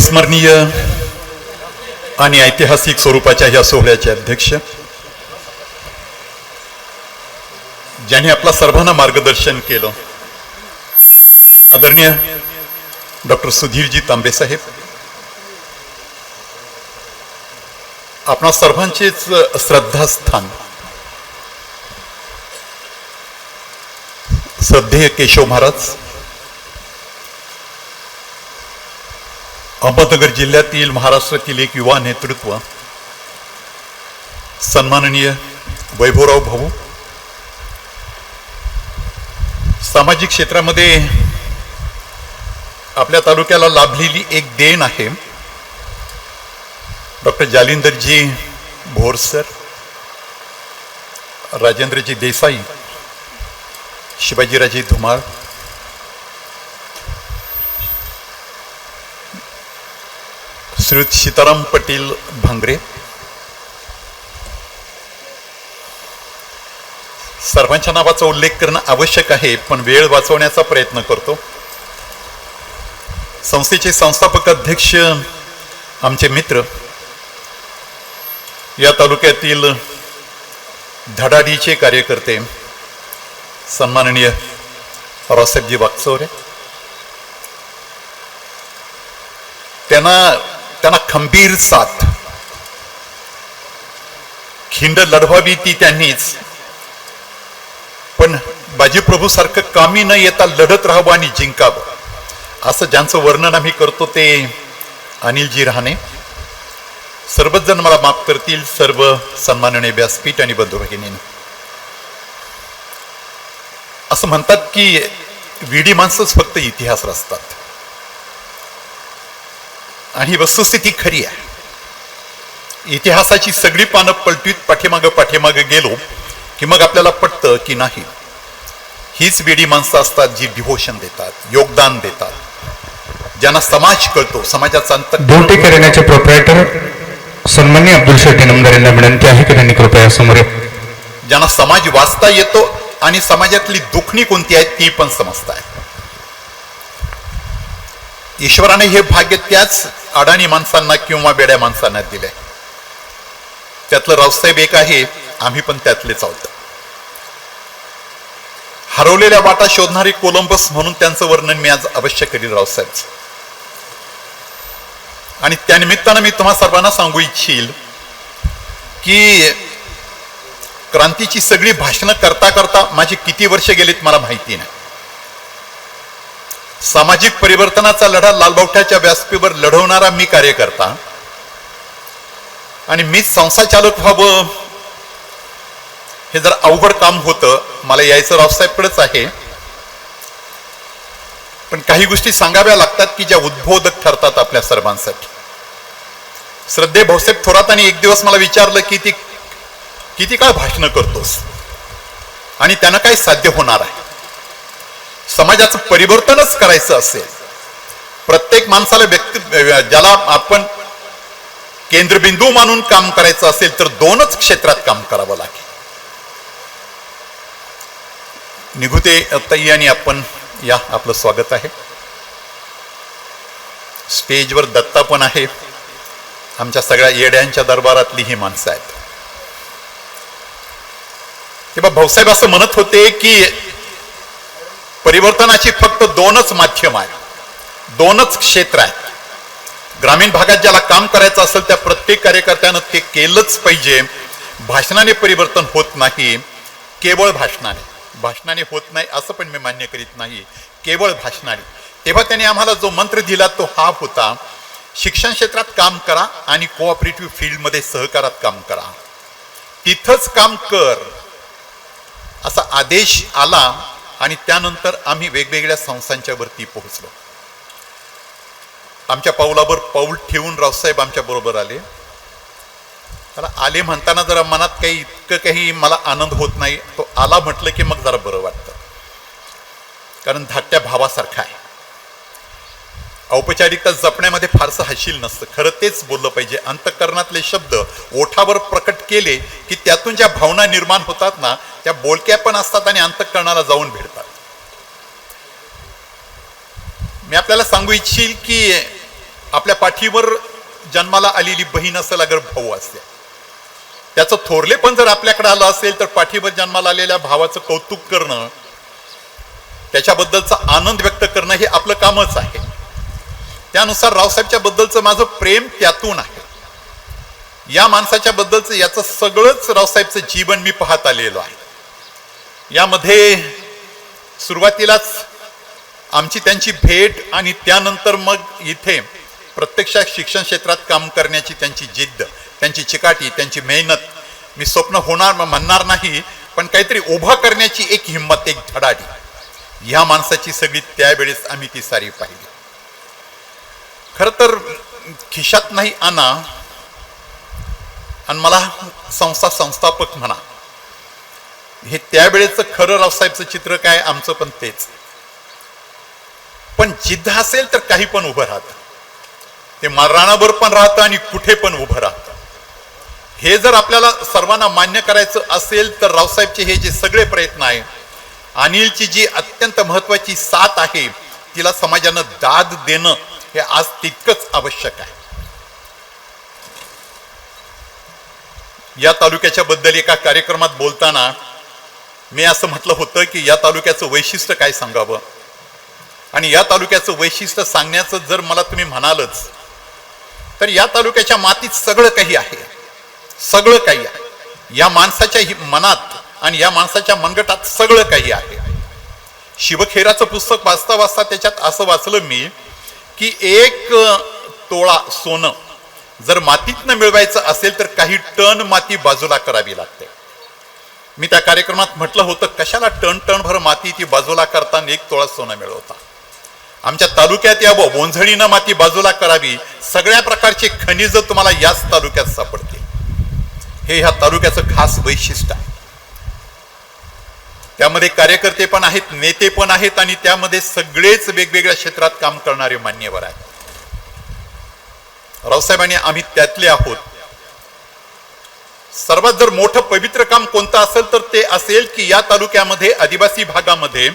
अविस्मरणीय आणि ऐतिहासिक स्वरूपाच्या या सोहळ्याचे अध्यक्ष ज्यांनी आपला सर्वांना मार्गदर्शन केलं. आदरणीय डॉक्टर सुधीरजी तांबे साहेब आपणा सर्वांचेच श्रद्धास्थान श्रद्धेय केशव महाराज अहमदनगर जिल्ह्यातील महाराष्ट्रातील एक युवा नेतृत्व. सन्माननीय वैभवराव भाऊ. सामाजिक क्षेत्रामध्ये आपल्या तालुक्याला लाभलेली एक देण आहे. डॉक्टर जालिंदरजी भोरसर राजेंद्रजी देसाई शिवाजीराजे धुमाळ श्रीयुत सीताराम पटेल भांगरे. सर्वांच्या नावाचा उल्लेख करणं आवश्यक आहे पण वेळ वाचवण्याचा प्रयत्न करतो. संस्थेचे संस्थापक अध्यक्ष आमचे मित्र या तालुक्यातील धडाडीचे कार्यकर्ते सन्माननीय रावसाहेबजी वागचौरे त्यांना त्यांना खंबीर साथ. खिंड लढवावी ती त्यांनीच. पण बाजीप्रभू सारखं कामी न येता लढत राहावं आणि जिंकावं. असं ज्यांचं वर्णन आम्ही करतो ते अनिलजी राहणे सर्वच जण मला माफ करतील सर्व सन्माननीय व्यासपीठ आणि बंधू असं म्हणतात की विडी माणसंच फक्त इतिहास रचतात आणि ही वस्तुस्थिती खरी आहे. इतिहासाची सगळी पानं पलटीत पाठीमागं पाठीमागं गेलो की मग आपल्याला पटतं की नाही. हीच वेडी माणसं असतात जी डिव्होशन देतात योगदान देतात. ज्यांना समाज कळतो समाजाचा अंत ड्युटी करण्याचे प्रोप्रायटर सन्मान्य अब्दुल शेट्टी नमदार यांना विनंती आहे की त्यांनी कृपया समोर. ज्यांना समाज वाचता येतो आणि समाजातली दुखणी कोणती आहे ती पण समजताय ईश्वराने हे भाग्य त्याच अडाणी माणसांना किंवा बेड्या माणसांना दिले. त्यातलं रावसाहेब एक आहे आम्ही पण त्यातलेच आहोत. हरवलेल्या वाटा शोधणारी कोलंबस म्हणून त्यांचं वर्णन मी आज अवश्य करील रावसाहेबचं आणि त्यानिमित्तानं मी तुम्हा सर्वांना सांगू इच्छिल की क्रांतीची सगळी भाषणं करता करता माझी किती वर्ष गेलीत मला माहिती नाही. सामाजिक परिवर्तनाचा लढा लालबावठ्याच्या व्यासपीवर लढवणारा मी कार्यकर्ता. आणि मीच संस्था चालक व्हावं हे जर अवघड काम होतं मला यायचं रावसाहेबकडेच आहे. पण काही गोष्टी सांगाव्या लागतात की ज्या उद्बोधक ठरतात आपल्या सर्वांसाठी. श्रद्धे भाऊसाहेब थोरातांनी एक दिवस मला विचारलं की ती किती काळ भाषणं करतोस? आणि त्यानं काय साध्य होणार आहे. समाजाचं परिवर्तनच करायचं असेल प्रत्येक माणसाला व्यक्ती ज्याला आपण केंद्रबिंदू मानून काम करायचं असेल तर दोनच क्षेत्रात काम करावं लागेल. निघुते ताई आणि आपण या आपलं स्वागत आहे. स्टेजवर दत्ता पण आहे. आमच्या सगळ्या येड्यांच्या दरबारातली ही माणसं आहेत. तेव्हा भाऊसाहेब असं म्हणत होते की परिवर्तनाची फक्त दोनच माध्यम आहे दोनच क्षेत्र आहेत. ग्रामीण भागात ज्याला काम करायचं असेल त्या प्रत्येक कार्यकर्त्यानं ते केलंच पाहिजे. भाषणाने परिवर्तन होत नाही. केवळ भाषणाने. भाषणाने होत नाही असं पण मी मान्य करीत नाही. केवळ भाषणाने. तेव्हा त्यांनी आम्हाला जो मंत्र दिला तो हा होता शिक्षण क्षेत्रात काम करा आणि कोऑपरेटिव्ह फील्डमध्ये सहकारात काम करा. तिथंच काम कर. असा आदेश आला. आणि त्यानंतर आम्ही वेगवेगळ्या संस्थांच्या वरती पोहोचलो. आमच्या पाऊलावर पाऊल ठेवून रावसाहेब आमच्या बरोबर आले. त्याला आले म्हणताना जरा मनात काही इतकं काही मला आनंद होत नाही. तो आला म्हटलं की मग जरा बरं वाटतं. कारण धाकट्या भावासारखा आहे. औपचारिकता जपण्यामध्ये फारसं हशील नसतं. खरं तेच बोललं पाहिजे. अंतकरणातले शब्द ओठावर प्रकट केले की त्यातून ज्या भावना निर्माण होतात ना त्या बोलक्या पण असतात आणि अंतकरणाला जाऊन भेटतात मी आपल्याला सांगू इच्छील की आपल्या पाठीवर जन्माला आलेली बहीण असेल अगर भाऊ असल्या त्याचं थोरले पण जर आपल्याकडे आलं असेल तर पाठीवर जन्माला आलेल्या भावाचं कौतुक करणं त्याच्याबद्दलचा आनंद व्यक्त करणं हे आपलं कामच आहे. त्यानुसार रावसाहेबच्या बद्दलचं माझं प्रेम त्यातून आहे. या माणसाच्या बद्दलचं याचं सगळंच रावसाहेबचं जीवन मी पाहत आलेलो आहे. यामध्ये सुरुवातीलाच आमची त्यांची भेट आणि त्यानंतर मग इथे प्रत्यक्षात शिक्षण क्षेत्रात काम करण्याची त्यांची जिद्द त्यांची चिकाटी त्यांची मेहनत. मी स्वप्न होणार म्हणणार नाही पण काहीतरी उभा करण्याची एक हिंमत एक धडाडी. ह्या माणसाची सगळी त्यावेळेस आम्ही ती सारी पाहिली. खरं तर खिशात नाही आणा आणि मला संस्था संस्थापक म्हणा. हे त्यावेळेचं खरं रावसाहेबचं चित्र काय आमचं पण तेच. पण जिद्द असेल तर काही पण उभं राहतं. ते मराणाभर पण राहतं आणि कुठे पण उभं राहतं. हे जर आपल्याला सर्वांना मान्य करायचं असेल तर रावसाहेबचे हे जे सगळे प्रयत्न आहे अनिलची जी अत्यंत महत्वाची साथ आहे तिला समाजानं दाद देणं हे आज तितकंच आवश्यक आहे. या तालुक्याच्या बद्दल एका कार्यक्रमात बोलताना मी असं म्हटलं होतं की या तालुक्याचं वैशिष्ट्य काय सांगावं? आणि या तालुक्याचं वैशिष्ट्य सांगण्याचं जर मला तुम्ही म्हणालच तर या तालुक्याच्या मातीत सगळं काही आहे. सगळं काही आहे. या माणसाच्या मनात आणि या माणसाच्या मनगटात सगळं काही आहे. शिवखेराचं पुस्तक वाचता वाचता त्याच्यात असं वाचलं मी की एक तोळा सोनं जर मातीतनं मिळवायचं असेल तर काही टन माती बाजूला करावी लागते. मी त्या कार्यक्रमात म्हटलं होतं कशाला टन टनभर माती ती बाजूला करताना एक तोळा सोनं मिळवता? आमच्या तालुक्यात यावं बोंझळीनं माती बाजूला करावी सगळ्या प्रकारचे खनिज तुम्हाला याच तालुक्यात सापडते हे ह्या तालुक्याचं खास वैशिष्ट्य आहे. त्यामध्ये कार्यकर्ते पण आहेत नेते पण आहेत आणि त्यामध्ये सगळेच वेगवेगळ्या क्षेत्रात काम करणारे मान्यवर आहेत. रावसाहेबांनी आम्ही त्यातले आहोत. सर्वात जर मोठं पवित्र काम कोणतं असेल तर ते असेल की या तालुक्यामध्ये आदिवासी भागामध्ये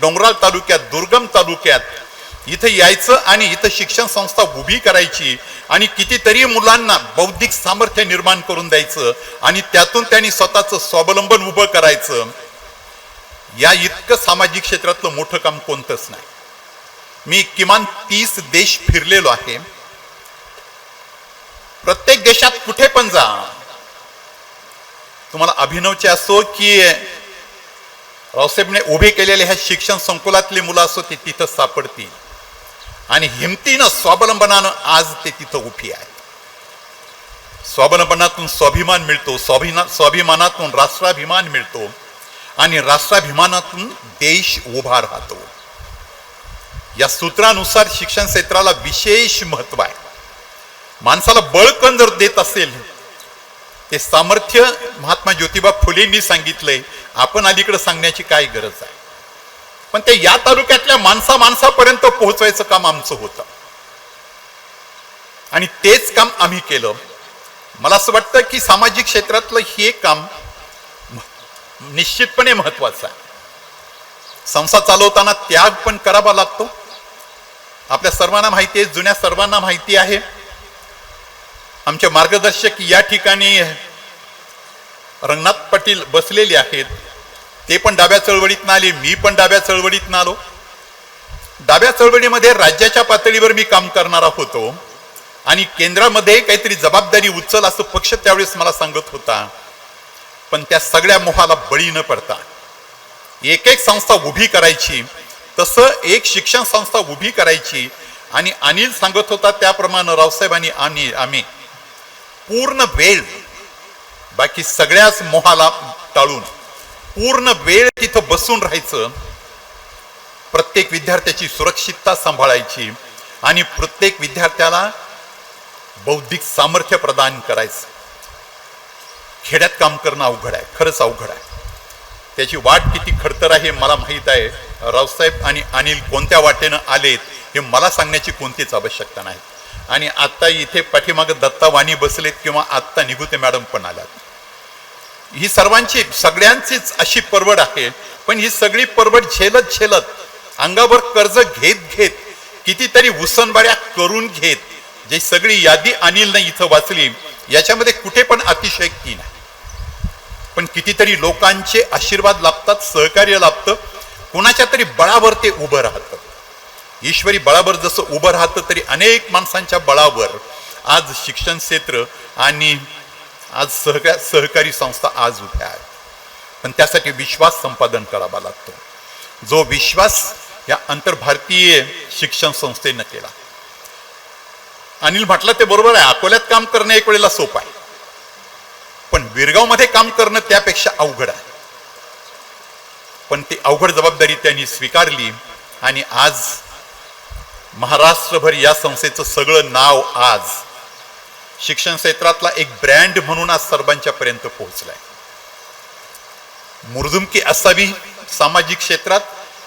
डोंगराळ तालुक्यात दुर्गम तालुक्यात इथं यायचं आणि इथं शिक्षण संस्था उभी करायची आणि कितीतरी मुलांना बौद्धिक सामर्थ्य निर्माण करून द्यायचं आणि त्यातून त्यांनी स्वतःचं स्वावलंबन उभं करायचं या इतकं सामाजिक क्षेत्रातलं मोठं काम कोणतंच नाही. मी किमान तीस देश फिरलेलो आहे. प्रत्येक देशात कुठे पण जा. तुम्हाला अभिनवचे असो की रावसाहेबने उभे केलेले ह्या शिक्षण संकुलातली मुलं असो ती तिथं सापडतील. आणि हिमतीनं स्वावलंबनानं आज ते तिथं उभी आहेत. स्वावलंबनातून स्वाभिमान मिळतो स्वाभिना स्वाभिमानातून राष्ट्राभिमान मिळतो. आणि राष्ट्राभिमानातून देश उभा राहतो. या सूत्रानुसार शिक्षण क्षेत्राला विशेष महत्त्व आहे. माणसाला बळकण जर देत असेल ते सामर्थ्य महात्मा ज्योतिबा फुलेंनी सांगितलंय आपण अलीकडे सांगण्याची काय गरज आहे? पण ते या तालुक्यातल्या माणसा माणसापर्यंत पोहोचवायचं काम आमचं होतं. आणि तेच काम आम्ही केलं. मला असं वाटतं की सामाजिक क्षेत्रातलं हे काम निश्चितपणे महत्त्वाचा आहे. संसार चालवताना त्याग पण करावा लागतो. आपल्या सर्वांना माहिती आहे जुन्या सर्वांना माहिती आहे. आमचे मार्गदर्शक या ठिकाणी रंगनाथ पाटील बसलेले आहेत. ते पण डाव्या चळवळीत आले मी पण डाव्या चळवळीत आलो. डाव्या चळवळीमध्ये राज्याच्या पातळीवर मी काम करणारा होतो. आणि केंद्रामध्ये काहीतरी जबाबदारी उचल असं पक्ष त्यावेळेस मला सांगत होता. पण त्या सगळ्या मोहाला बळी न पडता. एक एक संस्था उभी करायची तसं एक शिक्षण संस्था उभी करायची आणि अनिल सांगत होता त्याप्रमाणे रावसाहेबांनी आणि आम्ही. पूर्ण वेळ बाकी सगळ्याच मोहाला टाळून पूर्ण वेळ तिथं बसून राहायचं प्रत्येक विद्यार्थ्याची सुरक्षितता सांभाळायची आणि प्रत्येक विद्यार्थ्याला बौद्धिक सामर्थ्य प्रदान करायचं. खेड्यात काम करणं अवघड आहे खरंच अवघड आहे. त्याची वाट किती खडतर आहे मला माहीत आहे. रावसाहेब आणि अनिल कोणत्या वाटेनं आलेत हे मला सांगण्याची कोणतीच आवश्यकता नाही. आणि आत्ता इथे पाठीमागं दत्ता वाणी बसलेत किंवा आत्ता निघुते मॅडम पण आल्यात. ही सर्वांची सगळ्यांचीच अशी परवड आहे पण ही सगळी परवड झेलत झेलत अंगावर कर्ज घेत घेत कितीतरी उसनबाऱ्या करून घेत जे सगळी यादी अनिलनं इथं वाचली याच्यामध्ये कुठे पण अतिशयक्ती नाही. पण कितीतरी लोकांचे आशीर्वाद लाभतात सहकार्य लाभतं कुणाच्या तरी बळावर ते उभं राहतं. ईश्वरी बळावर जसं उभं राहतं तरी अनेक माणसांच्या बळावर आज शिक्षण क्षेत्र आणि आज सहका सहकारी संस्था आज उभ्या आहेत. पण त्यासाठी विश्वास संपादन करावा लागतो. जो विश्वास या आंतरभारतीय शिक्षण संस्थेनं केला. अनिल म्हटलं ते बरोबर आहे. अकोल्यात काम करणं एक वेळेला सोपं आहे. पण विरगावमध्ये काम करणं त्यापेक्षा अवघड आहे. पण ती अवघड जबाबदारी त्यांनी स्वीकारली आणि आज महाराष्ट्रभर या संस्थेचं सगळं नाव आज शिक्षण क्षेत्रातला एक ब्रँड म्हणून आज सर्वांच्या पर्यंत पोहोचलाय. मुरजुमकी असावी सामाजिक क्षेत्रात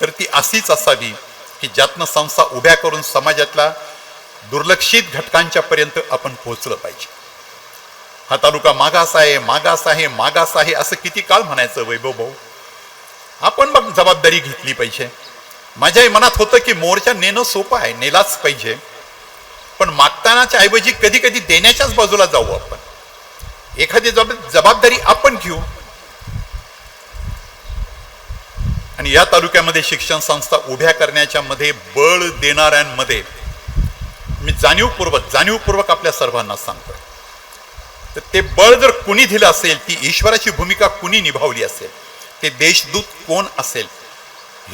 तर ती अशीच असावी की ज्यातनं संस्था उभ्या करून समाजातला दुर्लक्षित घटकांच्या पर्यंत आपण पोहोचलं पाहिजे. हा तालुका मागास आहे मागास आहे मागास आहे असं किती काळ म्हणायचं वैभव भाऊ? आपण मग जबाबदारी घेतली पाहिजे. माझ्याही मनात होतं की मोर्चा नेणं सोपं आहे नेलाच पाहिजे. पण मागतानाच्या ऐवजी कधी कधी देण्याच्याच बाजूला जाऊ आपण. एखादी जबाब- जबाबदारी आपण घेऊ. आणि या तालुक्यामध्ये शिक्षण संस्था उभ्या करण्याच्या मध्ये बळ देणाऱ्यांमध्ये मी जाणीवपूर्वक जाणीवपूर्वक आपल्या सर्वांना सांगतोय. तर ते बळ जर कुणी दिलं असेल ती ईश्वराची भूमिका कुणी निभावली असेल ते देशदूत कोण असेल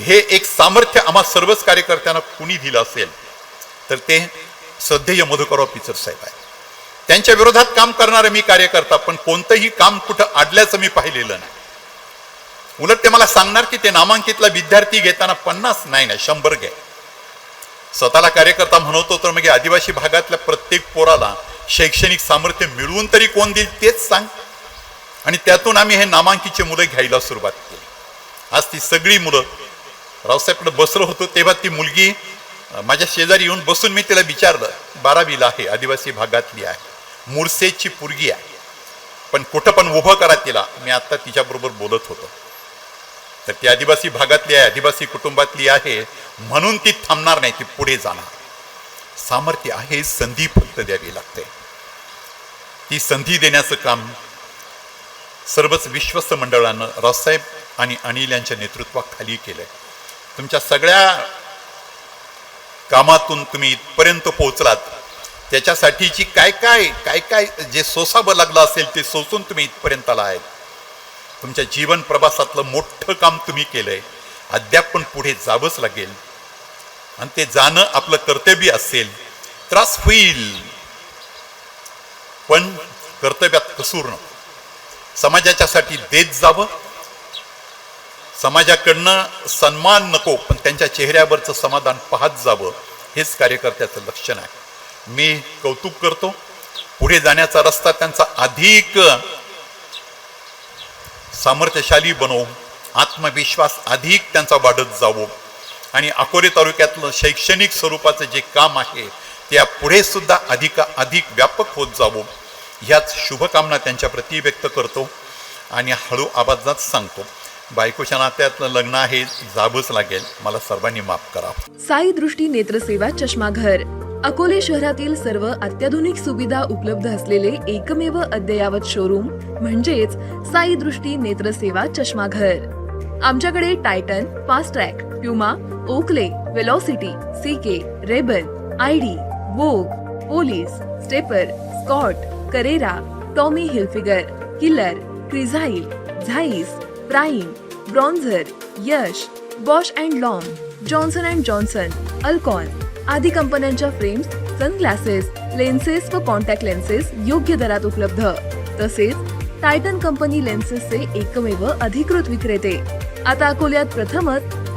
हे एक सामर्थ्य आम्हा सर्वच कार्यकर्त्यांना कुणी दिलं असेल तर ते श्रद्धेय मधुकरराव पिचर साहेब आहे त्यांच्या विरोधात काम करणारे मी कार्यकर्ता पण कोणतंही काम कुठं आडल्याचं मी पाहिलेलं नाही. उलट ते मला सांगणार की ते नामांकितला विद्यार्थी घेताना पन्नास नाही नाही शंभर घ्या. स्वतःला कार्यकर्ता म्हणवतो तर मग आदिवासी भागातल्या प्रत्येक पोराला शैक्षणिक सामर्थ्य मिळवून तरी कोण देईल तेच सांग. आणि त्यातून आम्ही हे नामांकीचे मुलं घ्यायला सुरुवात केली. आज ती सगळी मुलं रावसाहेबकडे बसलो होतो तेव्हा ती मुलगी माझ्या शेजारी येऊन बसून मी तिला विचारलं बारावीला आहे आदिवासी भागातली आहे. मुरसेची पुरगी आहे. पण कुठं पण उभं करा तिला. मी आत्ता तिच्याबरोबर बोलत होतो. तर ती आदिवासी भागातली आहे आदिवासी कुटुंबातली आहे. म्हणून ती थांबणार नाही ती पुढे जाणार. सामर्थ्य आहे संधी फक्त द्यावी लागते. ती संधी देण्याचं काम सर्वच विश्वस्त मंडळानं रावसाहेब आणि अनिल यांच्या नेतृत्वाखाली केलं आहे तुमच्या सगळ्या कामातून तुम्ही इथपर्यंत पोहोचलात. त्याच्यासाठीची काय काय काय काय जे सोसावं लागलं असेल ते सोसून तुम्ही इथपर्यंत आला आहेत तुमच्या जीवन प्रवासातलं मोठं काम तुम्ही केलं आहे अद्याप पण पुढे जावंच लागेल. आणि ते जाणं आपलं कर्तव्य असेल त्रास होईल. पण कर्तव्यात कसूर नको. समाजाच्यासाठी देत जावं. समाजाकडनं सन्मान नको पण त्यांच्या चेहऱ्यावरचं समाधान पाहत जावं. हेच कार्यकर्त्याचं लक्षण आहे. मी कौतुक करतो. पुढे जाण्याचा रस्ता त्यांचा अधिक सामर्थ्यशाली बनवू. आत्मविश्वास अधिक त्यांचा वाढत जावो. आणि अकोले तालुक्यातलं शैक्षणिक स्वरूपाचं जे काम आहे त्या पुढे सुद्धा अधिक अधिक व्यापक होत जावो ह्याच शुभकामना त्यांच्या प्रती व्यक्त करतो आणि हळू आवाजात सांगतो. बायकोच्या नात्यातलं लग्न आहे जाबूच लागेल. मला सर्वांनी माफ करा. साई दृष्टी नेत्रसेवा चष्माघर. अकोले शहरातील सर्व अत्याधुनिक सुविधा उपलब्ध असलेले एकमेव अद्ययावत शोरूम म्हणजेच साई दृष्टी नेत्रसेवा चष्माघर. आमच्याकडे Titan fast track Puma Oakley velocity C K Ray Ban I D Vogue police stepper Scott Carrera Tommy Hilfiger killer Crizal Zeiss prime bronzer Yash Bausch and Lomb Johnson and Johnson Alcon आदी कंपन्यांच्या frames sunglasses lenses व contact lenses योग्य दरात उपलब्ध. तसेच Titan company लेन्सेसचे एकमेव अधिकृत विक्रेते. आता अकोल्यात प्रथमच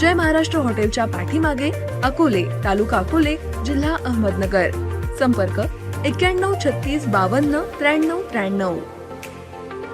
जय महाराष्ट्र हॉटेलच्या पाठीमागे अकोले तालुका अकोले जिल्हा अहमदनगर. संपर्क एक्क्याण्णव छत्तीस बावन्न त्र्याण्णव त्र्याण्णव.